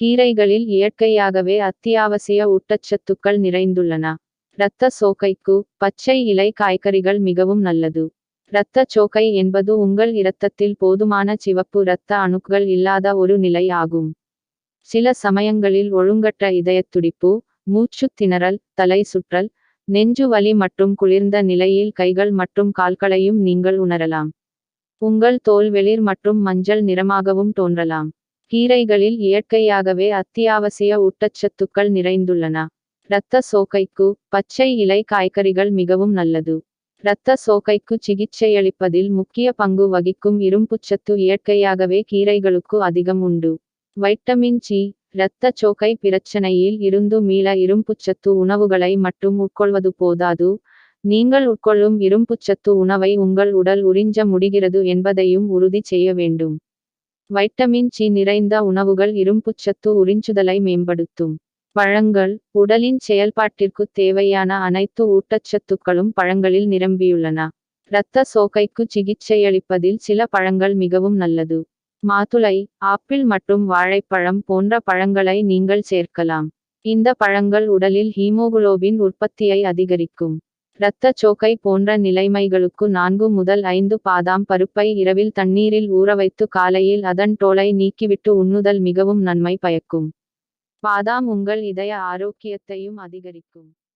கீரைகளில் இயற்கையாகவே அத்தியாவசிய ஊட்டச்சத்துக்கள் நிறைந்துள்ளன. இரத்த சோகைக்கு பச்சை இலை காய்கறிகள் மிகவும் நல்லது. இரத்த சோகை என்பது உங்கள் இரத்தத்தில் போதுமான சிவப்பு இரத்த அணுக்கள் இல்லாத ஒரு நிலை ஆகும். சில சமயங்களில் ஒழுங்கற்ற இதயத்துடிப்பு மூச்சுத் திணறல் தலை சுற்றல் நெஞ்சு வலி மற்றும் குளிர்ந்த நிலையில் கைகள் மற்றும் கால்களையும் நீங்கள் உணரலாம். உங்கள் தோல் வெளிர் மற்றும் மஞ்சள் நிறமாகவும் தோன்றலாம். கீரைகளில் இயற்கையாகவே அத்தியாவசிய ஊட்டச்சத்துக்கள் நிறைந்துள்ளன. இரத்த சோகைக்கு பச்சை இலை காய்கறிகள் மிகவும் நல்லது. இரத்த சோகைக்கு சிகிச்சையளிப்பதில் முக்கிய பங்கு வகிக்கும் இரும்புச்சத்து இயற்கையாகவே கீரைகளுக்கு அதிகம் உண்டு. வைட்டமின் சி இரத்த சோகை பிரச்சனையில் இருந்து மீள இரும்புச்சத்து உணவுகளை மட்டும் உட்கொள்வது போதாது. நீங்கள் உட்கொள்ளும் இரும்புச்சத்து உணவை உங்கள் உடல் உறிஞ்ச முடிகிறது என்பதையும் உறுதி செய்ய வேண்டும். வைட்டமின் சி நிறைந்த உணவுகள் இரும்புச்சத்து உறிஞ்சுதலை மேம்படுத்தும். பழங்கள் உடலின் செயல்பாட்டிற்கு தேவையான அனைத்து ஊட்டச்சத்துக்களும் பழங்களில் நிரம்பியுள்ளன. இரத்த சோகைக்கு சிகிச்சையளிப்பதில் சில பழங்கள் மிகவும் நல்லது. மாதுளை ஆப்பிள் மற்றும் வாழைப்பழம் போன்ற பழங்களை நீங்கள் சேர்க்கலாம். இந்த பழங்கள் உடலில் ஹீமோகுளோபின் உற்பத்தியை அதிகரிக்கும். இரத்த சோக்கை போன்ற நிலைமைகளுக்கு நான்கு முதல் ஐந்து பாதாம் பருப்பை இரவில் தண்ணீரில் ஊறவைத்து காலையில் அதன் தோலை நீக்கிவிட்டு உண்ணுதல் மிகவும் நன்மை பயக்கும். பாதாம் உங்கள் இதய ஆரோக்கியத்தையும் அதிகரிக்கும்.